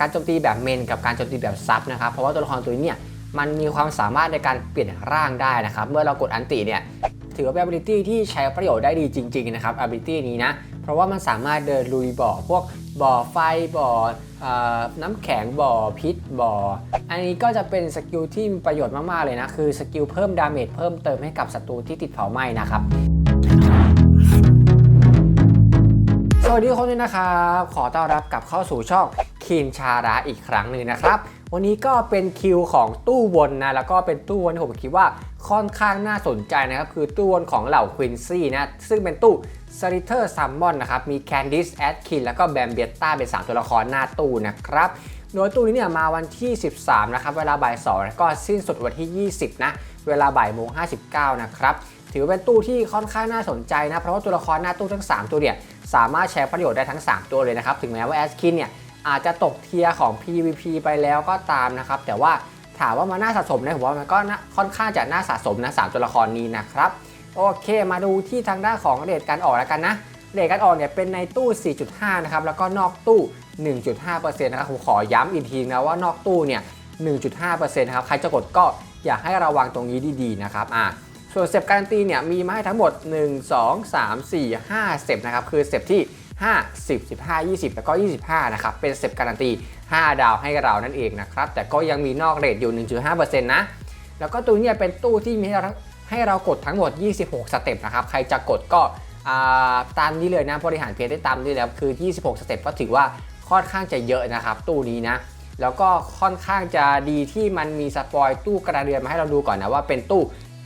การโจมตีแบบเมนกับการโจมตีแบบซับนะครับ เพราะว่าตัวละครตัวนี้เนี่ยมันมีความสามารถในการเปลี่ยนร่างได้นะครับ เมื่อเรากดอันติเนี่ยถือว่าเป็น ability ที่ใช้ประโยชน์ได้ดีจริง ๆ นะครับ ability นี้นะ เพราะว่ามันสามารถเดินลุยบ่อพวกบ่อไฟบ่ออน้ำแข็งบ่อพิษบ่อ อันนี้ก็จะเป็นสกิลที่มีประโยชน์มาก ๆ เลยนะ คือสกิลเพิ่มดาเมจเพิ่มเติมให้กับศัตรูที่ติดเผาไหม้นะครับ สวัสดีทุกคนด้วยนะครับ ขอต้อนรับกลับเข้าสู่ช่องคีนชาระอีกครั้งหนึ่งนะครับ วันนี้ก็เป็นคิวของตู้วนนะ แล้วก็เป็นตู้วนที่ผมคิดว่าค่อนข้างน่าสนใจนะครับ คือตู้วนของเหล่าควินซี่นะ ซึ่งเป็นตู้สริเทอร์ซัมมอนนะครับ มีแคนดิสแอดคินแล้วก็แบมเบียต้าเป็น 3 ตัวละครหน้าตู้นะครับโดยตู้นี้เนี่ยมาวันที่ 13 นะครับ เวลาบ่าย2แล้วก็สิ้นสุดวันที่ 20 นะ เวลาบ่ายโมง59 นะครับ ถือเป็นตู้ที่ค่อนข้างน่าสนใจนะ เพราะว่าตัวละครหน้าตู้ทั้ง 3 ตัวเนี่ยสามารถใช้ประโยชน์ได้ทั้ง 3 ตัวเลยนะครับ ถึงแม้ว่าแอสคินเนี่ยอาจจะตกเทียร์ของ PVP ไปแล้วก็ตามนะครับ แต่ว่าถามว่ามันน่าสะสมนะผมว่ามันก็ค่อนข้างจะน่าสะสมนะสามตัวละครนี้นะครับโอเค มาดูที่ทางด้านของเรทการออกแล้วกันนะเรทการออกเนี่ยเป็นในตู้ 4.5 นะครับแล้วก็นอกตู้ 1.5%นะครับผมขอย้ำอีกทีนะว่านอกตู้เนี่ย 1.5%นะครับใครจะกดก็อยากให้ระวังตรงนี้ดีๆนะครับอ่า ส่วนเซปการันตีเนี่ยมีมาให้ทั้งหมด 1 2 3 4 5เซปนะครับคือเซปที่ 5 10 15 20 แล้วก็ 25 นะครับ เป็นเซปการันตี 5 ดาวให้เรานั่นเองนะครับ แต่ก็ยังมีนอกเรทอยู่ 1.5%นะ แล้วก็ตัวนี้เป็นตู้ที่มีให้เราให้เรากดทั้งหมด 26 สเต็ปนะครับ ใครจะกดก็ตามนี้เลยนะ บริหารเพจได้ตามนี้แล้วคือ 26 สเต็ปก็ถือว่าค่อนข้างจะเยอะนะครับ ตู้นี้นะ แล้วก็ค่อนข้างจะดีที่มันมีสปอยตู้กระเดือนมาให้เราดูก่อนนะว่าเป็นตู้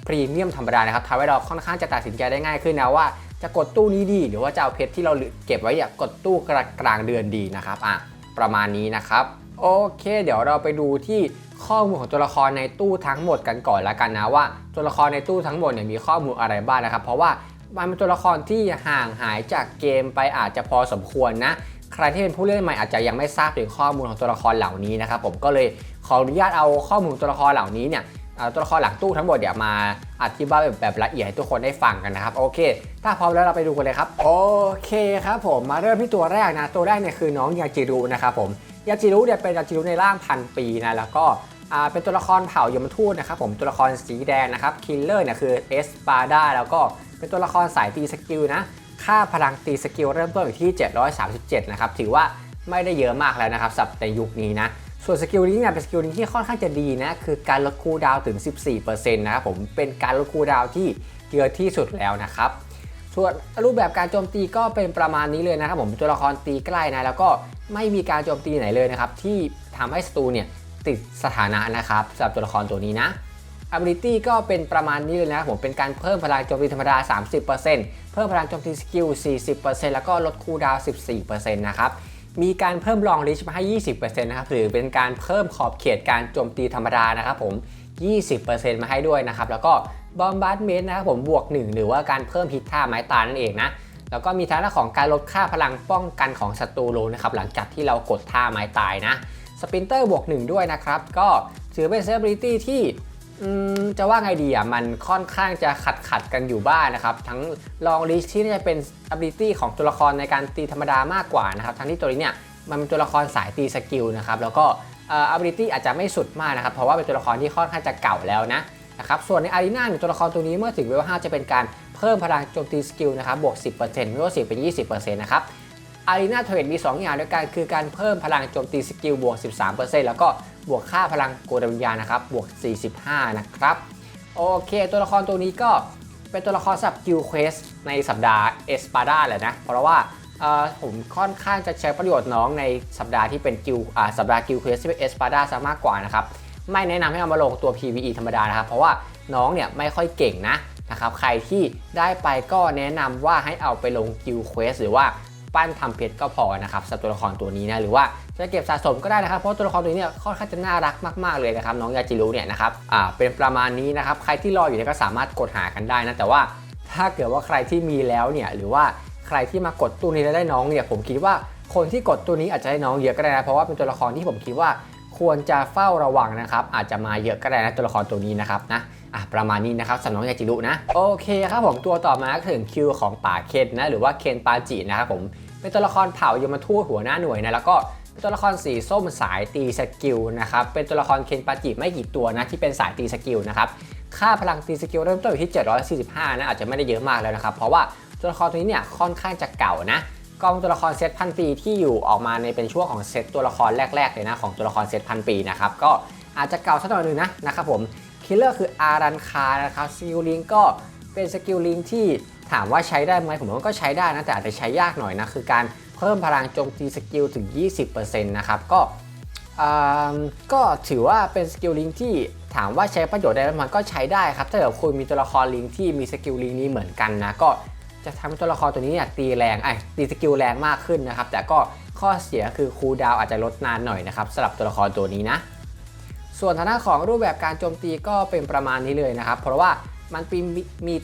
พรีเมียมธรรมดานะครับทำให้เราค่อนข้างจะตัดสินใจได้ง่ายขึ้นนะว่าจะกดตู้นี้ดี หรือว่าจะเอาเพชรที่เราเก็บไว้อยากกดตู้กลางเดือนดีนะครับอะประมาณนี้นะครับโอเค เดี๋ยวเราไปดูที่ข้อมูลของตัวละครในตู้ทั้งหมดกันก่อนละกันนะว่าตัวละครในตู้ทั้งหมดเนี่ยมีข้อมูลอะไรบ้างนะครับ เพราะว่ามันเป็นตัวละครที่ห่างหายจากเกมไปอาจจะพอสมควรนะใครที่เป็นผู้เล่นใหม่อาจจะยังไม่ทราบถึงข้อมูลของตัวละครเหล่านี้นะครับผมก็เลยขออนุญาตเอาข้อมูลตัวละครเหล่านี้เนี่ย ตัวละครหลังตู้ทั้งหมดเดี๋ยวมาอธิบายแบบแบบละเอียดให้ทุกคนได้ฟังกันนะครับ โอเค ถ้าพร้อมแล้วเราไปดูกันเลยครับ โอเคครับผมมาเริ่มที่ตัวแรกนะ ตัวแรกเนี่ยคือน้องยาจิรุนะครับผมยาจิรุเนี่ยเป็นยาจิรุในร่างพันปีนะแล้วก็เป็นตัวละครเผ่ายมทูตนะครับผมตัวละครสีแดงนะครับคิลเลอร์เนี่ยคือเอสปาดาแล้วก็เป็นตัวละครสายตีสกิลนะค่าพลังตีสกิลเริ่มต้นอยู่ที่ 737 นะครับถือว่าไม่ได้เยอะมากแล้วนะครับสับในยุคนี้นะ ส่วนสกิลนี้เนี่ยเป็นสกิลนี้ที่ค่อนข้างจะดีนะ คือการลดคูลดาวถึง 14%นะครับผมเป็นการลดคูลดาวที่เยอะที่สุดแล้วนะครับ ส่วนรูปแบบการโจมตีก็เป็นประมาณนี้เลยนะครับผมตัวละครตีใกล้นะแล้วก็ไม่มีการโจมตีไหนเลยนะครับ ที่ทำให้ศัตรูเนี่ยติดสถานะนะครับสำหรับตัวละครตัวนี้นะ ability ก็เป็นประมาณนี้เลยนะครับผมเป็นการเพิ่มพลังโจมตีธรรมดา 30%เพิ่มพลังโจมตีสกิล 40%แล้วก็ลดคูลดาว 14%นะครับ มีการเพิ่มลองลิชมาให้ 20%นะครับหรือเป็นการเพิ่มขอบเขตการโจมตีธรรมดานะครับผม 20%มาให้ด้วยนะครับ แล้วก็บอมบาร์ดเมนนะครับผมบวก 1 หรือว่าการเพิ่มฮิตท่าไม้ตานั่นเองนะแล้วก็มีทางด้านของการลดค่าพลังป้องกันของศัตรูลงนะครับหลังจากที่เรากดท่าไม้ตายนะสปินเตอร์บวก 1 ด้วยนะครับ ก็ถือเป็นเซฟ i ิตี้ที่ จะว่าไงดีอะมันค่อนข้างจะขัดขัดกันอยู่บ้างนะครับ ทั้งลองลิชที่น่าจะเป็น ability ของตัวละครในการตีธรรมดามากกว่านะครับ ทั้งที่ตัวนี้เนี่ยมันเป็นตัวละครสายตีสกิลนะครับ แล้วก็อ ability อาจจะไม่สุดมากนะครับ เพราะว่าเป็นตัวละครที่ค่อนข้างจะเก่าแล้วนะนะครับ ส่วนในอารีนาตัวละครตัวนี้เมื่อถึงเวล5จะเป็นการเพิ่มพลังโจมตีสกิลนะครับ บวก 10%เมื่อ10เป็น 20%นะครับอารีนาเทรดมี 2 อย่างด้วยกันคือการเพิ่มพลังโจมตีสกิลบวก 13%แล้วก็ บวกค่าพลังโกดวิญญาณนะครับ บวก 45 นะครับ โอเค ตัวละครตัวนี้ก็เป็นตัวละครสำหรับกิลเควสในสัปดาห์เอสปาดาแหละนะ เพราะว่าผมค่อนข้างจะใช้ประโยชน์น้องในสัปดาห์ที่เป็นกิลสัปดาห์กิลเควสที่เป็นเอสปาดาซะมากกว่านะครับ ไม่แนะนำให้เอามาลงตัว PVE ธรรมดานะครับ เพราะว่าน้องเนี่ยไม่ค่อยเก่งนะนะครับ ใครที่ได้ไปก็แนะนำว่าให้เอาไปลงกิลเควสหรือว่าปั้นทำเพชรก็พอนะครับสำหรับตัวละครตัวนี้นะ หรือว่า จะเก็บสะสมก็ได้นะครับเพราะตัวละครตัวนี้เนี่ยค่อนข้างจะน่ารักมากๆเลยนะครับน้องยาจิรุเนี่ยนะครับอ่าเป็นประมาณนี้นะครับใครที่รออยู่เนี่ยก็สามารถกดหากันได้นะแต่ว่าถ้าเกิดว่าใครที่มีแล้วเนี่ยหรือว่าใครที่มากดตู้นี้แล้วได้น้องเนี่ยผมคิดว่าคนที่กดตัวนี้อาจจะได้น้องเยอะก็ได้นะเพราะว่าเป็นตัวละครที่ผมคิดว่าควรจะเฝ้าระวังนะครับอาจจะมาเยอะก็ได้นะตัวละครตัวนี้นะครับนะอะประมาณนี้นะครับสำหรับน้องยาจิรุนะโอเคครับผมตัวต่อมาถึงคิวของป่าเคนนะหรือว่าเคนปาจินะครับผมเป็นตัวละครเผ่ายมทูตหัวหน้าหน่วยนะแล้วก็เตัวละครสีส้มสายตีสกิลนะครับเป็นตัวละครเคนปาจิไม่กี่ตัวนะที่เป็นสายตีสกิลนะครับค่าพลังตีสกิลเริ่มต้นอยู่ที่ 745 นะอาจจะไม่ได้เยอะมากแล้วนะครับ เพราะว่าตัวละครตัวนี้เนี่ยค่อนข้างจะเก่านะกองตัวละครเซตพันปีที่อยู่ออกมาในเป็นช่วงของเซตตัวละครแรกๆเลยนะของตัวละครเซตพันปีนะครับก็อาจจะเก่าสักหน่อยหนึงนะนะครับผมคิลเลอร์คืออารันคานะครับสกิลลิงก็เป็นสกิลลิงที่ถามว่าใช้ได้ไหมผมว่าก็ใช้ได้นะแต่อาจจะใช้ยากหน่อยนะคือการ พิ่มพลังโจมตีสกิลถึง 20%นะครับก็ก็ถือว่าเป็นสกิลลิงที่ถามว่าใช้ประโยชน์ได้ไหมมันก็ใช้ได้ครับ ถ้าเกิดคุณมีตัวละครลิงที่มีสกิลลิงนี้เหมือนกันนะก็จะทำให้ตัวละครตัวนี้เนี่ยตีแรงไอ้ตีสกิลแรงมากขึ้นนะครับ แต่ก็ข้อเสียคือคูลดาวอาจจะลดนานหน่อยนะครับสำหรับตัวละครตัวนี้นะ ส่วนทางด้านของรูปแบบการโจมตีก็เป็นประมาณนี้เลยนะครับ เพราะว่ามันมีมี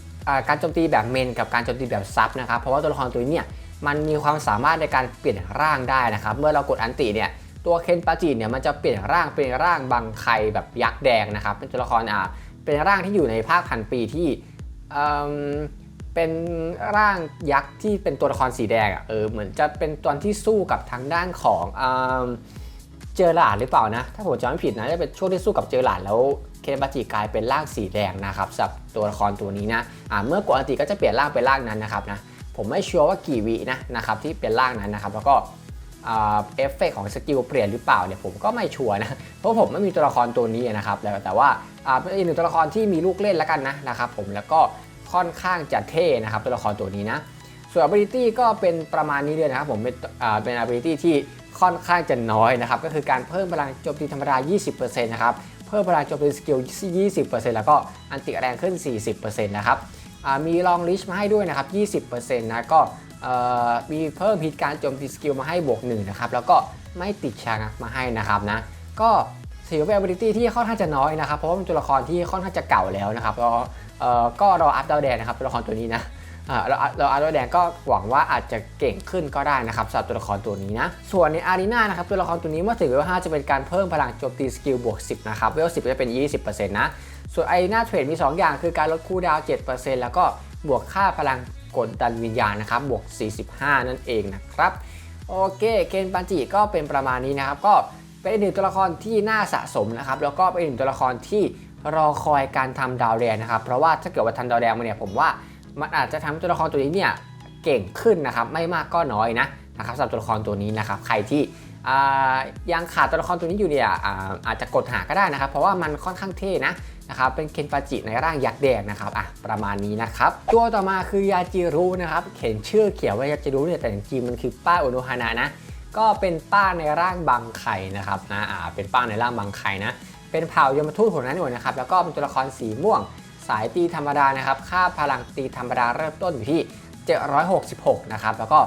การโจมตีแบบเมนกับการโจมตีแบบซับนะครับ เพราะว่าตัวละครตัวนี้เนี่ย มันมีความสามารถในการเปลี่ยนร่างได้นะครับ เมื่อเรากดอันติเนี่ยตัวเคนปาจิเนี่ยมันจะเปลี่ยนร่างเป็นร่างบังไคแบบยักษ์แดงนะครับ เป็นตัวละครอ่าเป็นร่างที่อยู่ในภาคพันปีที่เอิ่มเป็นร่างยักษ์ที่เป็นตัวละครสีแดงอะเออเหมือนจะเป็นตอนที่สู้กับทางด้านของอ่าเจอหลาดหรือเปล่านะ ถ้าผมจำไม่ผิดนะจะเป็นช่วงที่สู้กับเจอหลาดแล้วเคนบาจิกลายเป็นร่างสีแดงนะครับสำหรับตัวละครตัวนี้นะอ่าเมื่อกดอันติก็จะเปลี่ยนร่างเป็นร่างนั้นนะครับนะ ผมไม่ชัวร์ว่ากี่วินะนะครับที่เป็นร่างนั้นนะครับ แล้วก็เอฟเฟกต์ของสกิลเปลี่ยนหรือเปล่าเนี่ยผมก็ไม่ชัวร์นะเพราะผมไม่มีตัวละครตัวนี้นะครับ แต่ว่าอ่าเป็นอีกหนึ่งตัวละครที่มีลูกเล่นแล้วกันนะนะครับผมแล้วก็ค่อนข้างจะเท่นะครับตัวละครตัวนี้นะส่วน ability ก็เป็นประมาณนี้เลยนะครับผมเป็นอเป็น ability ที่ค่อนข้างจะน้อยนะครับก็คือการเพิ่มพลังโจมตีธรรมดา 20%นะครับเพิ่มพลังโจมตีสกิล 20%แล้วก็อันติแรงขึ้น 40%นะครับ มี long reach มาให้ด้วยนะครับ 20%นะก็มีเพิ่มพิการโจมตีสกิลมาให้บวก1นะครับแล้วก็ไม่ติดชางักมาให้นะครับนะก็ถือเป็น ability ที่ค่อนข้างจะน้อยนะครับ เพราะว่าเป็นตัวละครที่ค่อนข้างจะเก่าแล้วนะครับก็เอ่อก็รออัพดาวแดงนะครับตัวละครตัวนี้นะเราเราอัพดาวแดงก็หวังว่าอาจจะเก่งขึ้นก็ได้นะครับสำหรับตัวละครตัวนี้นะ ส่วนในอารีนานะครับตัวละครตัวนี้เมื่อถึงเวล5จะเป็นการเพิ่มพลังโจมตีสกิลบวก 10 นะครับเวล10 จะเป็น 20%นะ ส่วนไอารีนาเทรดมี 2 อย่างคือการลดคูลดาวน์7%แล้วก็บวกค่าพลังกดดันวิญญาณนะครับ บวก 45 นั่นเองนะครับ โอเคเคนปันจิก็เป็นประมาณนี้นะครับ ก็เป็นอีกหนึ่งตัวละครที่น่าสะสมนะครับ แล้วก็เป็นอีกหนึ่งตัวละครที่รอคอยการทำดาวแดงนะครับ เพราะว่าถ้าเกิดว่าทำดาวแดงมาเนี่ยผมว่ามันอาจจะทำให้ตัวละครตัวนี้เนี่ยเก่งขึ้นนะครับ ไม่มากก็น้อยนะนะครับสำหรับตัวละครตัวนี้นะครับ ใครที่ยังขาดตัวละครตัวนี้อยู่เนี่ยอาอาจจะกดหาก็ได้นะครับ เพราะว่ามันค่อนข้างเท่นะ นะครับเป็นเคนปาจิในร่างยักษ์แดงนะครับอะประมาณนี้นะครับตัวต่อมาคือยาจิรุนะครับเขียนชื่อเขียนว่ายาจิรุเนี่ยแต่จริงๆมันคือป้าโอโนฮานะนะก็เป็นป้าในร่างบางไข่นะครับนะอ่าเป็นป้าในร่างบางไข่นะเป็นเผ่ายมทูตหัวหน้าหน่วยนะครับแล้วก็เป็นตัวละครสีม่วง สายตีธรรมดานะครับค่าพลังตีธรรมดาเริ่มต้นอยู่ที่ 766นะครับแล้วก็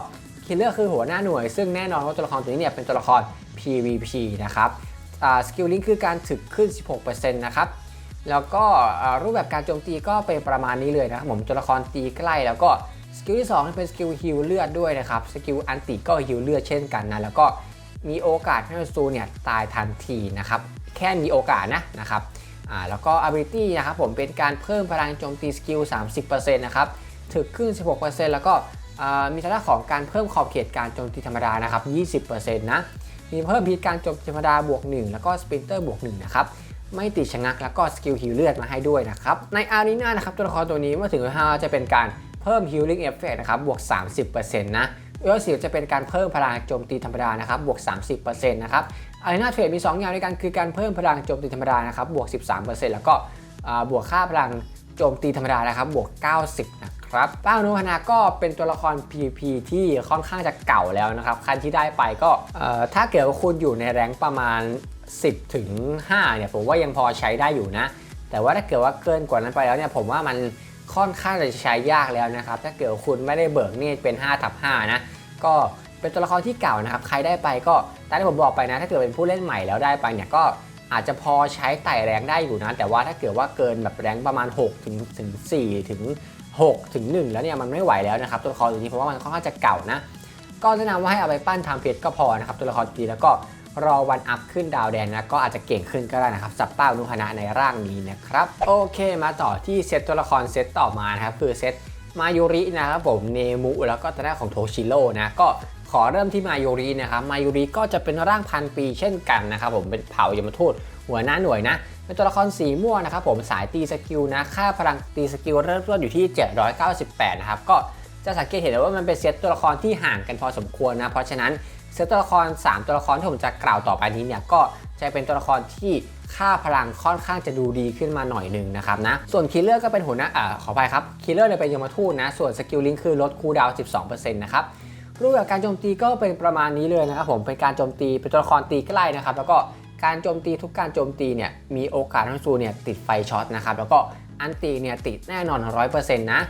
คิลเลอร์คือหัวหน้าหน่วย ซึ่งแน่นอนว่าตัวละครตัวนี้เนี่ยเป็นตัวละคร PVP นะครับสกิลลิงคือการถึกขึ้น 16%นะครับ แล้วก็รูปแบบการโจมตีก็เป็นประมาณนี้เลยนะครับผมตัวละครตีใกล้แล้วก็สกิลที่2เป็นสกิลฮิลเลือดด้วยนะครับสกิลอันติก็ฮิลเลือดเช่นกันนะแล้วก็มีโอกาสให้ศัตรูเนี่ยตายทันทีนะครับแค่มีโอกาสนะนะครับอ่าแล้วก็ ability นะครับผมเป็นการเพิ่มพลังโจมตีสกิล 30%นะครับถึกขึ้น 16%แล้วก็มีทางด้านของการเพิ่มขอบเขตการโจมตีธรรมดานะครับ 20%นะมีเพิ่มพิษการโจมตีธรรมดาบวก 1 แล้วก็สปรินเตอร์บวก1นะครับ ไม่ติดชะงักแล้วก็สกิลฮิลเลือดมาให้ด้วยนะครับ ในอารีนานะครับตัวละครตัวนี้เมื่อถึง5จะเป็นการเพิ่มฮิลลิ่งเอฟเฟกนะครับบวก 30%นะเอลสิจะเป็นการเพิ่มพลังโจมตีธรรมดานะครับบวก 30%นะครับอารีนาเทรดมี 2 อย่างด้วยกันคือการเพิ่มพลังโจมตีธรรมดานะครับบวก 13%แล้วก็บวกค่าพลังโจมตีธรรมดานะครับบวก 90นะครับป้าโนฮานาก็เป็นตัวละคร PVP ที่ค่อนข้างจะเก่าแล้วนะครับ คันที่ได้ไปก็ถ้าเกิดว่าคุณอยู่ในแรงประมาณ 10ถึง5เนี่ยผมว่ายังพอใช้ได้อยู่นะ แต่ว่าถ้าเกิดว่าเกินกว่านั้นไปแล้วเนี่ยผมว่ามันค่อนข้างจะใช้ยากแล้วนะครับ ถ้าเกิดคุณไม่ได้เบิกนตรเป็น5ทับ5นะก็เป็นตัวละครที่เก่านะครับใครได้ไปก็ตามที่ผมบอกไปนะ ถ้าเกิดเป็นผู้เล่นใหม่แล้วได้ไปเนี่ยก็อาจจะพอใช้ไต่แรงได้อยู่นะ แต่ว่าถ้าเกิดว่าเกินแบบแรงประมาณ6ถึงถึง4ถึง6ถึง1แล้วเนี่ยมันไม่ไหวแล้วนะครับตัวละครตัวนี้เพราะว่ามันค่อนข้างจะเก่านะ ก็แนะนำว่าให้เอาไปปั้นทำเพชรก็พอนะครับตัวละครดีแล้วก็ รอวันอัพขึ้นดาวแดงนะก็อาจจะเก่งขึ้นก็ได้นะครับสับเป้านุคณะในร่างนี้นะครับโอเคมาต่อที่เซตตัวละครเซตต่อมานะครับคือเซตมายุรินะครับผมเนมุแล้วก็ทางด้านของโทชิโร่นะก็ขอเริ่มที่มายูรินะครับมายูริก็จะเป็นร่างพันปีเช่นกันนะครับผมเป็นเผ่ายมทูตหัวหน้าหน่วยนะเป็นตัวละครสีม่วงนะครับผมสายตีสกิลนะค่าพลังตีสกิลเริ่มต้นอยู่ที่ 798 นะครับก็จะสังเกตเห็นได้ว่ามันเป็นเซตตัวละครที่ห่างกันพอสมควรนะเพราะฉะนั้น เซตตัวละคร 3 ตัวละครที่ผมจะกล่าวต่อไปนี้เนี่ยก็จะเป็นตัวละครที่ค่าพลังค่อนข้างจะดูดีขึ้นมาหน่อยหนึ่งนะครับนะ ส่วนคิลเลอร์ก็เป็นหัวหน้าอ่าขอไปครับ คิลเลอร์เนี่ยเป็นยมทูตนะ ส่วนสกิลลิงคือลดคูลดาวน์12%นะครับ รูปแบบการโจมตีก็เป็นประมาณนี้เลยนะครับผม เป็นการโจมตี เป็นตัวละครตีใกล้นะครับ แล้วก็การโจมตีทุกการโจมตีเนี่ย มีโอกาสทั้งสูเนี่ยติดไฟช็อตนะครับ แล้วก็อันตีเนี่ยติดแน่นอน 100%นะ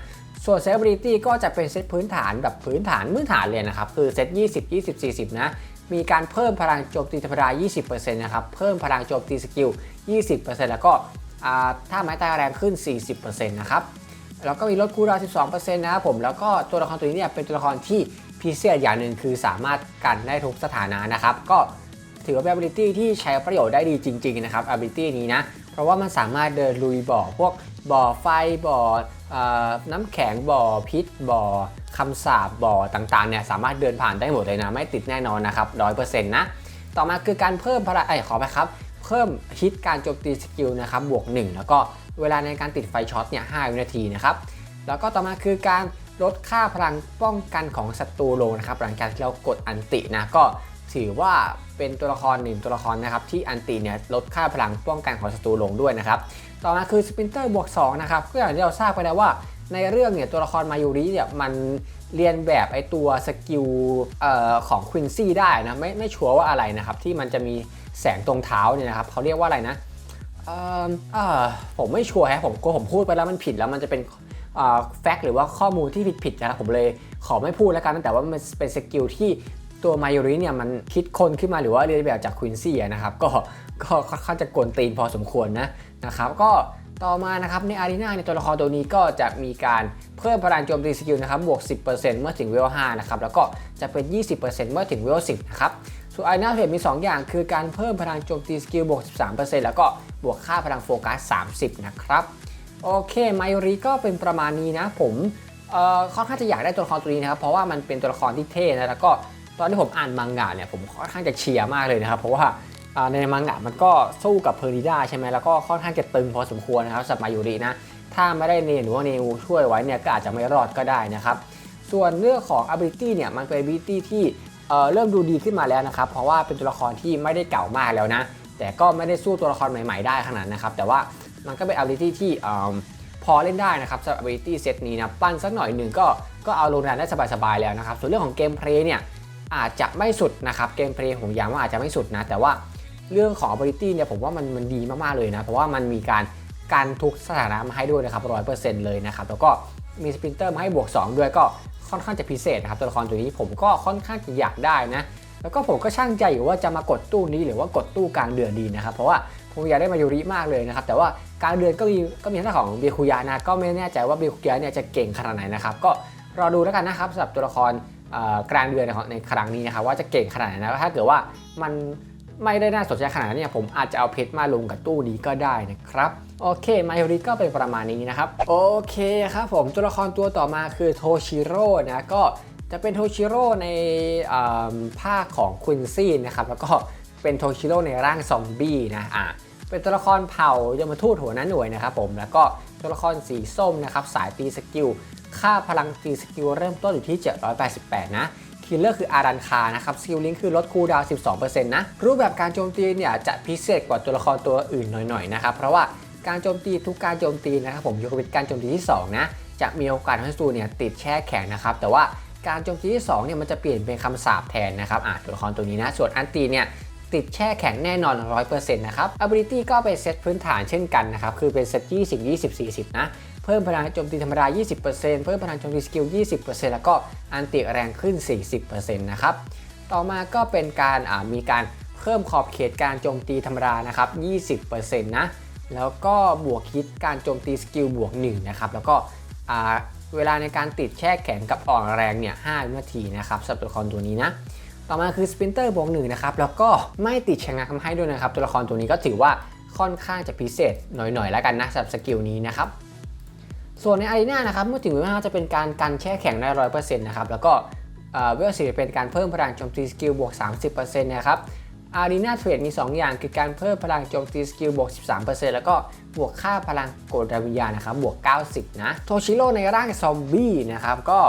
ส่วนเซฟบริตี้ก็จะเป็นเซตพื้นฐานแบบพื้นฐานพื้นฐานเลยนะครับ คือเซต20 20 40 นะ มีการเพิ่มพลังโจมตีธรรมดา 20%นะครับ เพิ่มพลังโจมตีสกิล 20%แล้วก็ถ้าไม้ตายแรงขึ้น 40%นะครับแล้วก็มีลดคูลดาวน์12%นะครับผม แล้วก็ตัวละครตัวนี้เนี่ยเป็นตัวละครที่พิเศษอย่างหนึ่งคือสามารถกันได้ทุกสถานะนะครับ ก็ถือว่าเป็น ability ที่ใช้ประโยชน์ได้ดีจริง ๆ นะครับ ability นี้นะ เพราะว่ามันสามารถเดินลุยบ่อพวกบ่อไฟบ่ออน้ำแข็งบ่อพิษบ่อคำสาบบ่อต่างๆเนี่ยสามารถเดินผ่านได้หมดเลยนะ ไม่ติดแน่นอนนะครับ100%นต์นะ ต่อมาคือการเพิ่มพลังไอ้ขอไปครับ เพิ่มฮิตการโจมตีสกิลนะครับบวก 1 แล้วก็เวลาในการติดไฟช็อตเนี่ย5วินาทีนะครับ แล้วก็ต่อมาคือการลดค่าพลังป้องกันของศัตรูลงนะครับหลังจากที่เรากดอันตินะก็ถือว่า เป็นตัวละครหนึ่งตัวละครนะครับที่อันติเนี่ยลดค่าพลังป้องกันของศัตรูลงด้วยนะครับต่อมาคือสปินเตอร์บวก2นะครับก็อย่างที่เราทราบไปแล้วว่าในเรื่องเนี่ยตัวละครมายูริเนี่ยมันเรียนแบบไอตัวสกิลออของควินซี่ได้นะไม่ไม่ชัวร์ว่าอะไรนะครับที่มันจะมีแสงตรงเท้าเนี่ยนะครับเขาเรียกว่าอะไรนะผมไม่ชัวร์ฮะผมกลัวผมพูดไปแล้วมันผิดแล้วมันจะเป็นแฟกต์หรือว่าข้อมูลที่ผิดๆนะครับผมเลยขอไม่พูดแล้วกันแต่ว่ามันเป็นสกิลที่ ตัวมายูริเนี่ยมันคิดคนขึ้นมาหรือว่าเรียนแบบจากควินซี่นะครับก็ก็ค่อนข้างจะกวนตีนพอสมควรนะนะครับก็ต่อมานะครับในอารีนาในตัวละครตัวนี้ก็จะมีการเพิ่มพลังโจมตีสกิลนะครับบวก 10%เมื่อถึงเวล 5 นะครับแล้วก็จะเป็น 20%เมื่อถึงเวล 10 นะครับส่วนอารีนาเพจมี 2 อย่าง คือการเพิ่มพลังโจมตีสกิลบวก 13%แล้วก็บวกค่าพลังโฟกัส 30 นะครับโอเคมายูริก็เป็นประมาณนี้นะผมเอ่อค่อนข้างจะอยากได้ตัวละครตัวนี้นะครับเพราะว่ามันเป็นตัวละครที่เท่นะแล้วก็ ตอนที่ผมอ่านมังงะเนี่ยผมค่อนข้างจะเชียร์มากเลยนะครับ เพราะว่าในมังงะมันก็สู้กับเพอร์นิด้าใช่ไหมแล้วก็ค่อนข้างจะตึงพอสมควรนะครับสับมายูรินะถ้าไม่ได้เนหรือว่าเนวช่วยไว้เนี่ยก็อาจจะไม่รอดก็ได้นะครับ ส่วนเรื่องของ ability เนี่ยมันเป็น ability ที่เอ่เริ่มดูดีขึ้นมาแล้วนะครับ เพราะว่าเป็นตัวละครที่ไม่ได้เก่ามากแล้วนะ แต่ก็ไม่ได้สู้ตัวละครใหม่ ๆ ได้ขนาดนะครับ แต่ว่ามันก็เป็น ability ที่พอเล่นได้นะครับสำหรับ ability set นี้นะ ปั้นสักหน่อยหนึ่งก็ก็เอาลงแรงได้สบายๆแล้วนะครับ ส่วนเรื่องของเกมเพลย์เนี่ย อาจจะไม่สุดนะครับเกมเพลย์ผมย้ำว่าอาจจะไม่สุดนะ แต่ว่าเรื่องของ ability เนี่ยผมว่ามันมันดีมากๆเลยนะ เพราะว่ามันมีการการทุกสถานะมาให้ด้วยนะครับร้อยเปอร์เซ็นต์เลยนะครับ แล้วก็มีสปินเตอร์มาให้บวก 2 ด้วยก็ค่อนข้างจะพิเศษนะครับตัวละครตัวนี้ผมก็ค่อนข้างจะอยากได้นะแล้วก็ผมก็ช่างใจอยู่ว่าจะมากดตู้นี้หรือว่ากดตู้กลางเดือนดีนะครับ เพราะว่าผมอยากได้มายูริมากเลยนะครับ แต่ว่ากลางเดือนก็มีก็มีทางด้าของเบียคุยะนะก็ไม่แน่ใจว่าเบียคุยะเนี่ยจะเก่งขนาดไหนนะครับ ก็รอดูแล้วกันนะครับสำหรับตัวละคร กลางเดือนในครั้งนี้นะครับว่าจะเก่งขนาดไหนนะถ้าเกิดว่ามันไม่ได้น่าสนใจขนาดนั้ผมอาจจะเอาเพชรมาลงกับตู้นี้ก็ได้นะครับ โอเคมายูริก็เป็นประมาณนี้นะครับ โอเคครับผมตัวละครตัวต่อมาคือโทชิโร่นะก็จะเป็นโทชิโร่ในอ่าภาคของควินซี่นะครับแล้วก็เป็นโทชิโร่ในร่างซอมบี้นะอ่าเป็นตัวละครเผ่ายมทูตหัวหน้าหน่วยนะครับผมแล้วก็ตัวละครสีส้มนะครับสายตีสกิล ค่าพลังตีสกิลเริ่มต้นอยู่ที่ 788 นะคิลเลอร์คืออารันคานะครับสกิลลิงคือลดคูลดาวน์12%นะรูปแบบการโจมตีเนี่ยจะพิเศษกว่าตัวละครตัวอื่นหน่อยๆนะครับเพราะว่าการโจมตีทุกการโจมตีนะครับผมยกเว้นการโจมตีที่สองนะจะมีโอกาสให้ศัตรูเนี่ยติดแช่แข็งนะครับแต่ว่าการโจมตีที่2เนี่ยมันจะเปลี่ยนเป็นคำสาปแทนนะครับอะตัวละครตัวนี้นะส่วนอันตีเนี่ยติดแช่แข็งแน่นอน 100%นะครับ ability ก็เป็นเซตพื้นฐานเช่นกันนะครับ คือเป็นเซต20 20 40 นะ เพิ่มพลังโจมตีธรรมดา 20%เพิ่มพลังโจมตีสกิล 20%แล้วก็อันติแรงขึ้น 40%นะครับ ต่อมาก็เป็นการมีการเพิ่มขอบเขตการโจมตีธรรมดานะครับ 20%นะ แล้วก็บวกคิดการโจมตีสกิลบวก1นะครับ แล้วก็เวลาในการติดแช่แข็งกับอ่อนแรงเนี่ย5วินาทีนะครับสำหรับตัวละครตัวนี้นะ ต่อมาคือสปินเตอร์บวกหนึ่งนะครับ แล้วก็ไม่ติดชะงักทำให้ด้วยนะครับ ตัวละครตัวนี้ก็ถือว่าค่อนข้างจะพิเศษหน่อยๆแล้วกันนะสำหรับสกิลนี้นะครับ ส่วนในอารีนานะครับเมื่อถึงเวลาจะเป็นการกันแช่แข็งได้ร้อยเปอร์เซ็นต์นะครับแล้วก็เวลสิเป็นการเพิ่มพลังโจมตีสกิลบวก 30%นะครับอารีนาเทรดมี 2 อย่างคือการเพิ่มพลังโจมตีสกิลบวก 13%แล้วก็บวกค่าพลังโกดดาวิญญาณนะครับบวก 90 นะโทชิโร่ในร่างซอมบี้นะครับก็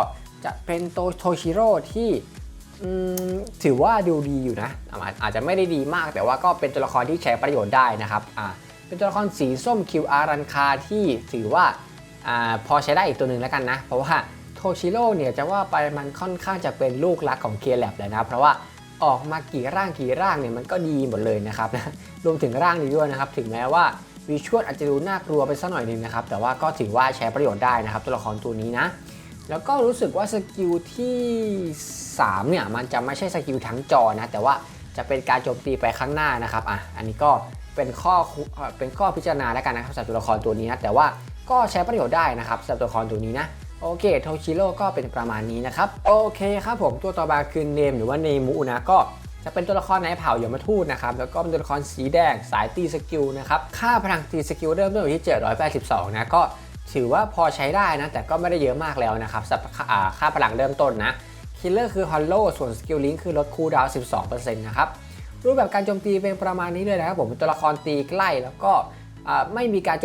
จะเป็นโตโทชิโร่ที่ถือว่าดูดีอยู่นะ อาจจะไม่ได้ดีมากแต่ว่าก็เป็นตัวละครที่ใช้ประโยชน์ได้นะครับเป็นตัวละครสีส้มคิวอารันคาที่ถือว่า พอใช้ได้อีกตัวหนึ่งแล้วกันนะ เพราะว่าโทชิโร่เนี่ยจะว่าไปมันค่อนข้างจะเป็นลูกรักของเคแลบเลยนะ เพราะว่าออกมากี่ร่างกี่ร่างเนี่ยมันก็ดีหมดเลยนะครับนะรวมถึงร่างนี้ด้วยนะครับ ถึงแม้ว่าวิชวลอาจจะดูน่ากลัวไปสักหน่อยนึงนะครับ แต่ว่าก็ถือว่าใช้ประโยชน์ได้นะครับ ตัวละครตัวนี้นะ แล้วก็รู้สึกว่าสกิลที่3เนี่ยมันจะไม่ใช่สกิลทั้งจอนะ แต่ว่าจะเป็นการโจมตีไปข้างหน้านะครับอะอันนี้ก็เป็นข้อเป็นข้อพิจารณาแล้วกันนะครับสำหรับตัวละครตัวนี้นะแต่ว่า ก็ใช้ประโยชน์ได้นะครับสำหรับตัวละครตัวนี้นะโอเคโทชิโร่ก็เป็นประมาณนี้นะครับ โอเคครับผมตัวต่อมาคือเนมหรือว่าเนมูนะก็จะเป็นตัวละครในเผ่ายมทูตนะครับแล้วก็เป็นตัวละครสีแดงสายตีสกิลนะครับค่าพลังตีสกิลเริ่มต้นอยู่ที่ 782 นะก็ถือว่าพอใช้ได้นะ แต่ก็ไม่ได้เยอะมากแล้วนะครับสำหรับค่าพลังเริ่มต้นนะคิลเลอร์คือฮอลโลส่วนสกิลลิงคือลดคูลดาวน์12%นะครับรูปแบบการโจมตีเป็นประมาณนี้เลยนะครับผมเป็นตัวละครตีใกล้แล้วก็ ไม่มีการ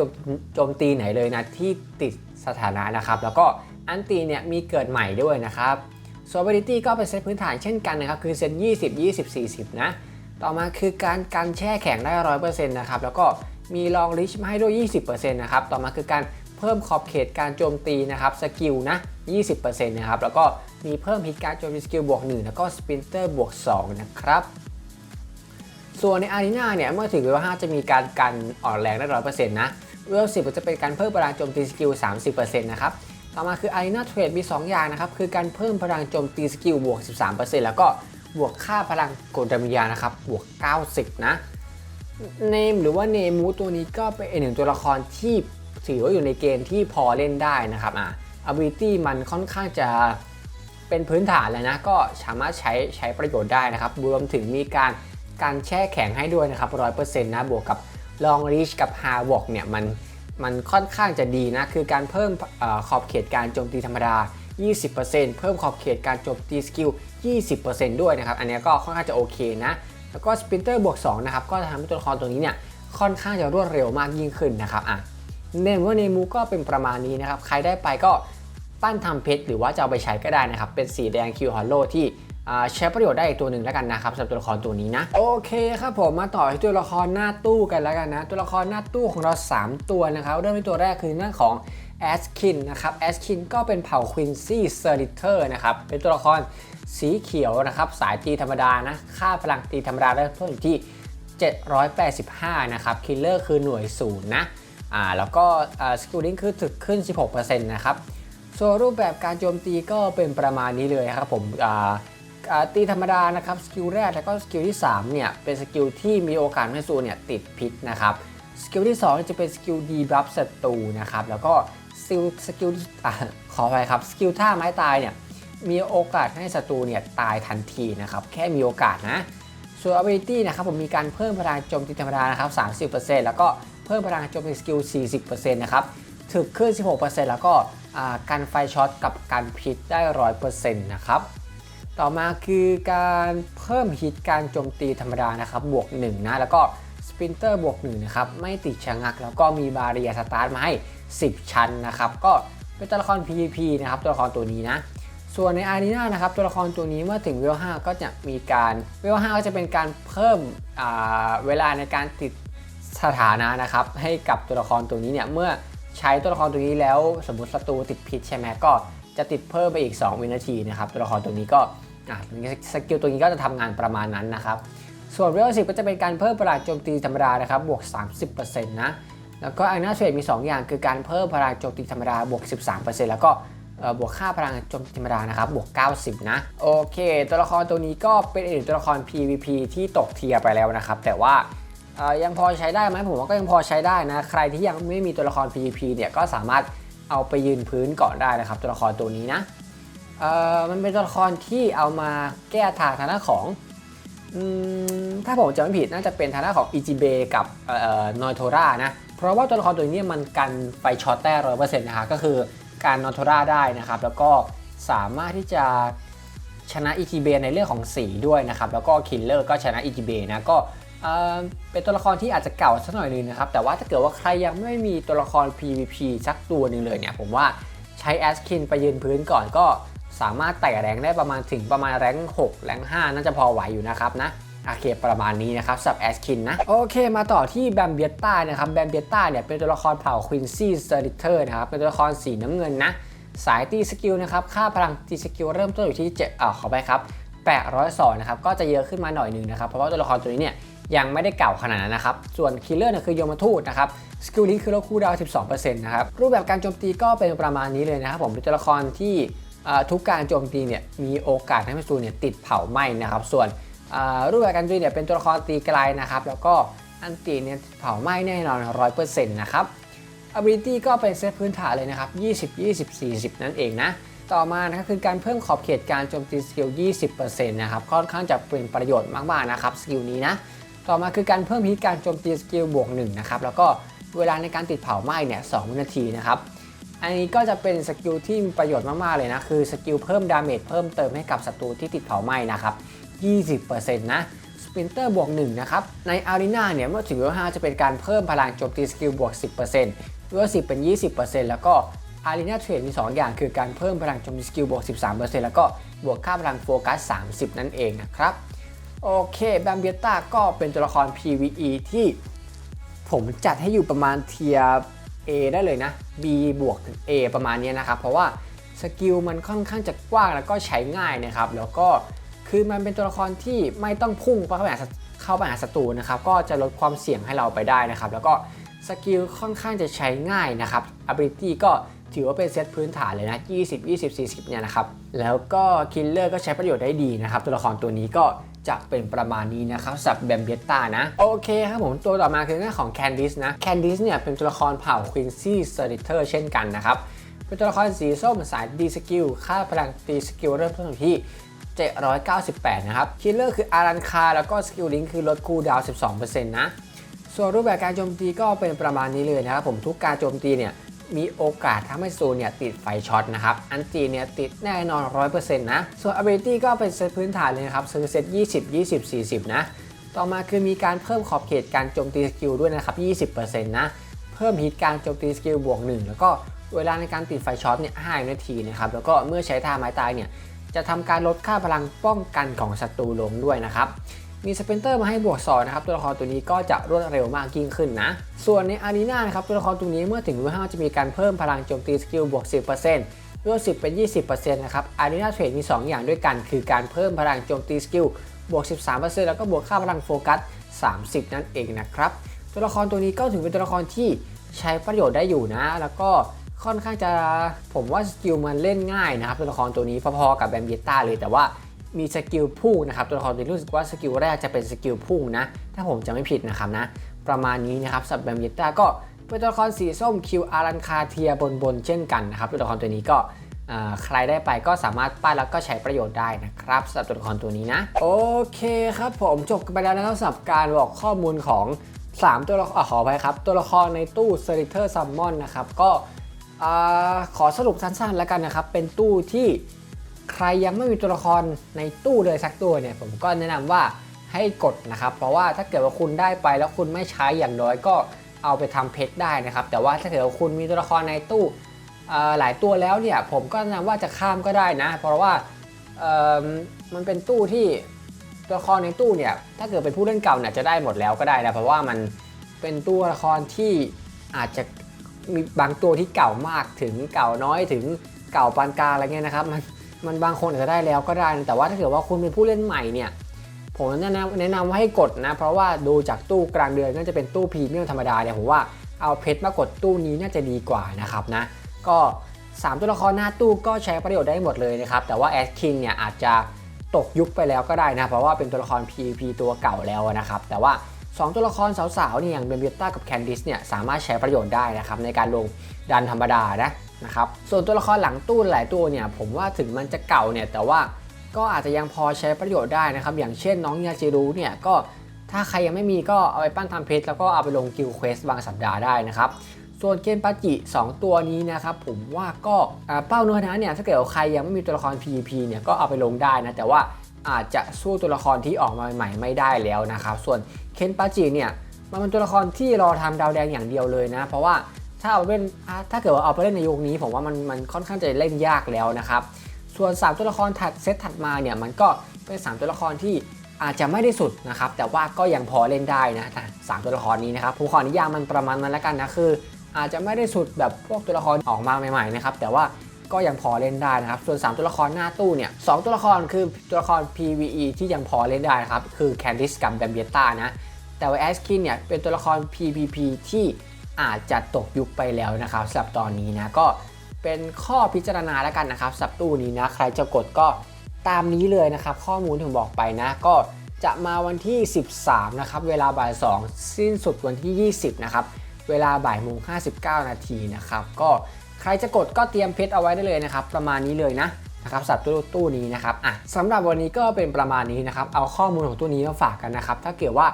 โจมตีไหนเลยนะที่ติดสถานะนะครับ แล้วก็อันตีเนี่ยมีเกิดใหม่ด้วยนะครับโซเวอริตี้ก็เป็นเซตพื้นฐานเช่นกันนะครับ คือเซต20 20 40 นะ ต่อมาคือการการแช่แข็งได้ 100%นะครับ แล้วก็มีลองลิชมาให้ด้วย 20%นะครับ ต่อมาคือการเพิ่มขอบเขตการโจมตีนะครับสกิลนะ20%นะครับ แล้วก็มีเพิ่มฮิตการโจมตีสกิลบวก 1 แล้วก็สปินเตอร์บวก 2 นะครับ ส่วนในอารีนาเนี่ยเมื่อถึงเวล5จะมีการกันอ่อนแรงได้100%นต์นะเวล10จะเป็นการเพิ่มพลังโจมตีสกิล 30%นะครับต่อมาคืออารีนาเทรดมี 2 อย่างนะครับคือการเพิ่มพลังโจมตีสกิลบวก 13%แล้วก็บวกค่าพลังกดดามิยานะครับบวก 90 นะเนมหรือว่าเนมูตัวนี้ก็เป็นหนึ่งตัวละครที่ถือว่าอยู่ในเกณฑ์ที่พอเล่นได้นะครับอะ ability มันค่อนข้างจะเป็นพื้นฐานเลยนะ ก็สามารถใช้ใช้ประโยชน์ได้นะครับรวมถึงมีการ การแช่แข็งให้ด้วยนะครับ100%นต์นะบวกกับ long reach กับ hard walk เนี่ยมันมันค่อนข้างจะดีนะ คือการเพิ่มอขอบเขตการโจมตีธรรมดา 20%เพิ่มขอบเขตการโจมตีสกิล 20%ด้วยนะครับ อันนี้ก็ค่อนข้างจะโอเคนะ แล้วก็สปินเตอร์บวก2นะครับ ก็ทำให้ตัวละครตัวนี้เนี่ยค่อนข้างจะรวดเร็วมากยิ่งขึ้นนะครับอะเนมว่าเนมูก็เป็นประมาณนี้นะครับ ใครได้ไปก็ปั้นทำเพชรหรือว่าจะเอาไปใช้ก็ได้นะครับ เป็นสีแดงคิวฮอลโลที่ ใช้ประโยชน์ได้อีกตัวหนึ่งแล้วกันนะครับสำหรับตัวละครตัวนี้นะ โอเคครับผมมาต่อที่ตัวละครหน้าตู้กันแล้วกันนะ ตัวละครหน้าตู้ของเรา 3 ตัวนะครับ เริ่มที่ตัวแรกคือหน้าของแอสคินนะครับแอสคินก็เป็นเผ่าควินซี่เซอร์ดิเทอร์นะครับ เป็นตัวละครสีเขียวนะครับ สายตีธรรมดานะ ค่าพลังตีธรรมดาเริ่มต้นอยู่ที่ 785 นะครับ คิลเลอร์คือหน่วยศูนย์นะอ่าแล้วก็สกิลลิงคือถึกขึ้น 16%นะครับส่วนรูปแบบการโจมตีก็เป็นประมาณนี้เลยครับผมอ่า ตีธรรมดานะครับสกิลแรกแล้วก็สกิลที่3เนี่ยเป็นสกิลที่มีโอกาสให้สูนเนี่ยติดพิษนะครับสกิลที่2จะเป็นสกิลดีบัฟศัตรูนะครับแล้วก็สกิลสกิลขอไปครับสกิลท่าไม้ตายเนี่ยมีโอกาสให้ศัตรูเนี่ยตายทันทีนะครับแค่มีโอกาสนะส่วน ability นะครับผมมีการเพิ่มพลังโจมตีธรรมดานะครับ 30%แล้วก็เพิ่มพลังโจมตีสกิล 40%นะครับถึกขึ้น 16%แล้วก็อ่ากันไฟช็อตกับการพิษได้ 100%นะครับ ต่อมาคือการเพิ่มฮิตการโจมตีธรรมดานะครับบวก1นะแล้วก็สปินเตอร์บวก1นะครับไม่ติดชะงัก แล้วก็มีบาเรียสตาร์ทมาให้ 10 ชั้นนะครับก็เป็นตัวละคร PVP นะครับตัวละครตัวนี้นะส่วนในอารีนานะครับตัวละครตัวนี้เมื่อถึงเวล5ก็จะมีการเวล5ก็จะเป็นการเพิ่มเวลาในการติดสถานะนะครับให้กับตัวละครตัวนี้เนี่ยเมื่อใช้ตัวละครตัวนี้แล้วสมมติศัตรูติดพิษใช่ไหมก็จะติดเพิ่มไปอีก 2 วินาทีนะครับตัวละครตัวนี้ก็ สกิลตัวนี้ก็จะทำงานประมาณนั้นนะครับ ส่วนเวล10ก็จะเป็นการเพิ่มพลังโจมตีธรรมดานะครับบวก 30%นะแล้วก็อารีนาเทรดมี 2 อย่างคือการเพิ่มพลังโจมตีธรรมดาบวก 13%แล้วก็บวกค่าพลังโจมตีธรรมดานะครับบวก 90 นะโอเค ตัวละครตัวนี้ก็เป็นอีกหนึ่งตัวละคร PVP ที่ตกเทียไปแล้วนะครับ แต่ว่ายังพอใช้ได้ไหมผมว่าก็ยังพอใช้ได้นะ ใครที่ยังไม่มีตัวละคร PVP เนี่ยก็สามารถเอาไปยืนพื้นก่อนได้นะครับ ตัวละครตัวนี้นะ เอ่อมันเป็นตัวละครที่เอามาแก้ทางทางด้านของอถ้าผมจำไม่ผิดน่าจะเป็นทางด้านของอิจิเบกับเอ่อนอยโทรานะเพราะว่าตัวละครตัวนี้มันกันไฟช็อตได้ร้อยเปอร์เซ็นต์นะครับก็คือการนอนโทราได้นะครับ แล้วก็สามารถที่จะชนะอิจิเบในเรื่องของสีด้วยนะครับแล้วก็คิลเลอร์ก็ชนะอิจิเบนะก็เอ่อเป็นตัวละครที่อาจจะเก่าสักหน่อยนึงนะครับ แต่ว่าถ้าเกิดว่าใครยังไม่มีตัวละคร PVP สักตัวหนึ่งเลยเนี่ยผมว่าใช้แอสคินไปยืนพื้นก่อนก็ สามารถไต่แรงได้ประมาณถึงประมาณแรง6แรง5น่าจะพอไหวอยู่นะครับนะโอเคประมาณนี้นะครับสับแอสคินนะ โอเคมาต่อที่แบมเบียต้านะครับแบมเบียต้าเนี่ยเป็นตัวละครเผ่าควินซี่เซอริเตอร์นะครับ เป็นตัวละครสีน้ำเงินนะ สายตีสกิลนะครับ ค่าพลังตีสกิลเริ่มต้นอยู่ที่7อ่าขอไปครับ802นะครับก็จะเยอะขึ้นมาหน่อยหนึงนะครับ เพราะว่าตัวละครตัวนี้เนี่ยยังไม่ได้เก่าขนาดนั้นนะครับ ส่วนคิลเลอร์เนี่ยคือโยมทูตนะครับสกิลลิงคือลดคูดาวน์12%นะครับรูปแบบการโจมตีก็เป็นประมาณนี้เลยนะครับผมเป็นตัวละครที่ ทุกการโจมตีเนี่ยมีโอกาสให้ศัตรูเนี่ยติดเผาไหม้นะครับ ส่วนรูปแบบการโจมตีเนี่ยเป็นตัวละครตีไกลนะครับ แล้วก็อันตีเนี่ยเผาไหม้แน่นอน100%นะครับ ability ก็เป็นเซตพื้นฐานเลยนะครับ 20 20 40 นั่นเองนะ ต่อมานะครับคือการเพิ่มขอบเขตการโจมตีสกิล 20%นะครับ ค่อนข้างจะเป็นประโยชน์มากๆนะครับสกิลนี้นะ ต่อมาคือการเพิ่มฮิตการโจมตีสกิลบวก1นะครับ แล้วก็เวลาในการติดเผาไหม้เนี่ย2วินาทีนะครับ อันนี้ก็จะเป็นสกิลที่มีประโยชน์มาก ๆ เลยนะ คือสกิลเพิ่มดาเมจเพิ่มเติมให้กับศัตรูที่ติดเผาไหม้นะครับ 20%นะสป r นเตอร์บวก1นะครับ ในอารีนาเนี่ยเมื่อถึงเวล5จะเป็นการเพิ่มพลังโจมตีสกิลบวก 10%เวล10 เป็น 20%แล้วก็อารีนาเทรดมี 2 อย่างคือการเพิ่มพลังโจมตีสกิลบวก 13%แล้วก็บวกค่าพลังโฟกัส 30 นั่นเองนะครับ โอเคแบมเบียต้าก็เป็นตัวละคร PVE ที่ผมจัดให้อยู่ประมาณเทีย A ได้เลยนะ B บวกถึง A ประมาณนี้นะครับ เพราะว่าสกิลมันค่อนข้างจะกว้างแล้วก็ใช้ง่ายนะครับ แล้วก็คือมันเป็นตัวละครที่ไม่ต้องพุ่งเข้าไปหาเข้าไปหาศัตรูนะครับ ก็จะลดความเสี่ยงให้เราไปได้นะครับ แล้วก็สกิลค่อนข้างจะใช้ง่ายนะครับ ability ก็ถือว่าเป็นเซตพื้นฐานเลยนะ 20 20 40 เนี่ยนะครับ แล้วก็คิลเลอร์ก็ใช้ประโยชน์ได้ดีนะครับ ตัวละครตัวนี้ก็ จะเป็นประมาณนี้นะครับสับแบมเบียต้านะ โอเคครับผมตัวต่อมาคือเรื่องของแคนดิสนะแคนดิสเนี่ยเป็นตัวละครเผ่าควินซี่เซอร์ดิเตอร์เช่นกันนะครับ เป็นตัวละครสีส้มสายดีสกิลค่าพลังตีสกิลเริ่มต้นอยู่ที่ 798 นะครับ คิลเลอร์คืออารันคา แล้วก็สกิลลิงคือลดคูดาวน์12%นะ ส่วนรูปแบบการโจมตีก็เป็นประมาณนี้เลยนะครับผมทุกการโจมตีเนี่ย มีโอกาสทำให้ซูนเนี่ยติดไฟช็อตนะครับ อันตีเนี่ยติดแน่นอน 100%นะ ส่วน ability ก็เป็นเซตพื้นฐานเลยนะครับซื้อเซต20 20 40 นะ ต่อมาคือมีการเพิ่มขอบเขตการโจมตีสกิลด้วยนะครับ 20%นะ เพิ่มฮิตการโจมตีสกิลบวก 1 แล้วก็เวลาในการติดไฟช็อตเนี่ย5นาทีนะครับ แล้วก็เมื่อใช้ท่าไม้ตายเนี่ยจะทำการลดค่าพลังป้องกันของศัตรูลงด้วยนะครับ มีสเปนเตอร์มาให้บวก2นะครับตัวละครตัวนี้ก็จะรวดเร็วมากยิ่งขึ้นนะ ส่วนในอารีนานะครับตัวละครตัวนี้เมื่อถึงเวล5จะมีการเพิ่มพลังโจมตีสกิลบวก 10%เวล10 เป็น 20%นะครับอารีนาเทรดมี 2 อย่างด้วยกัน คือการเพิ่มพลังโจมตีสกิลบวก 13%แล้วก็บวกค่าพลังโฟกัส 30 นั่นเองนะครับตัวละครตัวนี้ก็ถือเป็นตัวละครที่ใช้ประโยชน์ได้อยู่นะ แล้วก็ค่อนข้างจะผมว่าสกิลมันเล่นง่ายนะครับตัวละครตัวนี้พอๆกับแบมเบต้าเลยแต่ว่า มีสกิลพุ่งนะครับตัวละครตัวนี้รู้สึกว่าสกิลแรกจะเป็นสกิลพุ่งนะ ถ้าผมจะไม่ผิดนะครับนะ ประมาณนี้นะครับสำหรับแบมเบียต้าก็เป็นตัวละครสีส้มคิวอารันคาเทียบนบนเช่นกันนะครับตัวละครตัวนี้ก็ใครได้ไปก็สามารถป้ายแล้วก็ใช้ประโยชน์ได้นะครับสำหรับตัวละครตัวนี้นะ โอเคครับผมจบกันไปแล้วนะครับสำหรับการบอกข้อมูลของ 3 ตัวละครอะขอไปครับ ตัวละครในตู้ s e r i t e r Summon นะครับก็ขอสรุปสั้นๆแล้วกันนะครับ เป็นตู้ที่ ใครยังไม่มีตัวละครในตู้เลยสักตัวเนี่ยผมก็แนะนำว่าให้กดนะครับ เพราะว่าถ้าเกิดว่าคุณได้ไปแล้วคุณไม่ใช้อย่างน้อยก็เอาไปทำเพชรได้นะครับ แต่ว่าถ้าเกิดว่าคุณมีตัวละครในตู้หลายตัวแล้วเนี่ยผมก็แนะนำว่าจะข้ามก็ได้นะ เพราะว่ามันเป็นตู้ที่ตัวละครในตู้เนี่ยถ้าเกิดเป็นผู้เล่นเก่าเนี่ยจะได้หมดแล้วก็ได้นะเพราะว่ามันเป็นตัวละครที่อาจจะมีบางตัวที่เก่ามากถึงเก่าน้อยถึงเก่าปานกลางอะไรเงี้ยนะครับมัน มันบางคนอาจจะได้แล้วก็ได้นะแต่ว่าถ้าเกิดว่าคุณเป็นผู้เล่นใหม่เนี่ยผมแนะนำแนะนำว่าให้กดนะ เพราะว่าดูจากตู้กลางเดือนน่าจะเป็นตู้พรีเมียมธรรมดาเนี่ยผมว่าเอาเพชรมากดตู้นี้น่าจะดีกว่านะครับนะ ก็ 3 ตัวละครหน้าตู้ก็ใช้ประโยชน์ได้หมดเลยนะครับ แต่ว่าแอดคิงเนี่ยอาจจะตกยุคไปแล้วก็ได้นะ เพราะว่าเป็นตัวละคร PVP ตัวเก่าแล้วนะครับ แต่ว่า 2 ตัวละครสาวๆเนี่ยอย่างเบมเบต้ากับแคนดิสเนี่ยสามารถใช้ประโยชน์ได้นะครับในการลงดันธรรมดานะ นะครับส่วนตัวละครหลังตู้หลายตัวเนี่ยผมว่าถึงมันจะเก่าเนี่ยแต่ว่าก็อาจจะยังพอใช้ประโยชน์ได้นะครับ อย่างเช่นน้องยาจิรุเนี่ยก็ถ้าใครยังไม่มีก็เอาไปปั้นทำเพชรแล้วก็เอาไปลงกิลเควสบางสัปดาห์ได้นะครับส่วนเกนปาจิ 2 ตัวนี้นะครับผมว่าก็เป้าเนื้อหาเนี่ยถ้าเกิดใครยังไม่มีตัวละคร PVP เนี่ยก็เอาไปลงได้นะแต่ว่าอาจจะสู้ตัวละครที่ออกมาใหม่ไม่ได้แล้วนะครับส่วนเคนปาจิเนี่ยมันเป็นตัวละครที่รอทำดาวแดงอย่างเดียวเลยนะ เพราะว่า ถ้าเอาไปเล่นถ้าเกิดว่าเอาไปเล่นในยุคนี้ ผมว่ามันมันค่อนข้างจะเล่นยากแล้วนะครับ ส่วน 3 ตัวละครถัดเซตถัดมาเนี่ยมันก็เป็น 3 ตัวละครที่อาจจะไม่ได้สุดนะครับ แต่ว่าก็ยังพอเล่นได้นะสามตัวละครนี้นะครับผมขอนิยามมันประมาณนั้นแล้วกันนะคือ อาจจะไม่ได้สุดแบบพวกตัวละครออกมาใหม่ๆนะครับแต่ว่าก็ยังพอเล่นได้นะครับ ส่วน 3 ตัวละครหน้าตู้เนี่ยสตัวละครคือตัวละคร PVE ที่ยังพอเล่นได้นะครับ คือ Candice กับ d a m b i e t a นะ แต่ว่า a s k i n เนี่ยเป็นตัวละคร PVP ที่ อาจจะตกยุคไปแล้วนะครับสำหรับตอนนี้นะก็เป็นข้อพิจารณาแล้วกันนะครับสับตู้นี้นะใครจะกดก็ตามนี้เลยนะครับ ข้อมูลที่ผมบอกไปนะก็จะมาวันที่ 13 นะครับ เวลาบ่าย 2 สิ้นสุดวันที่ 20 นะครับ เวลาบ่ายโมง59 นาทีนะครับ ก็ใครจะกดก็เตรียมเพชรเอาไว้ได้เลยนะครับ ประมาณนี้เลยนะนะครับสับตู้ตู้นี้นะครับอะสำหรับวันนี้ก็เป็นประมาณนี้นะครับ เอาข้อมูลของตู้นี้มาฝากกันนะครับ ถ้าเกิดว่า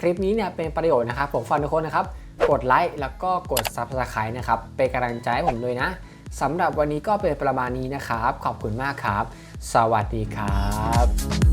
คลิปนี้เนี่ยเป็นประโยชน์นะครับ ผมฝากทุกคนนะครับ กดไลค์แล้วก็กด Subscribe นะครับ เป็นกำลังใจให้ผมด้วยนะสำหรับวันนี้ก็เป็นประมาณนี้นะครับ ขอบคุณมากครับ สวัสดีครับ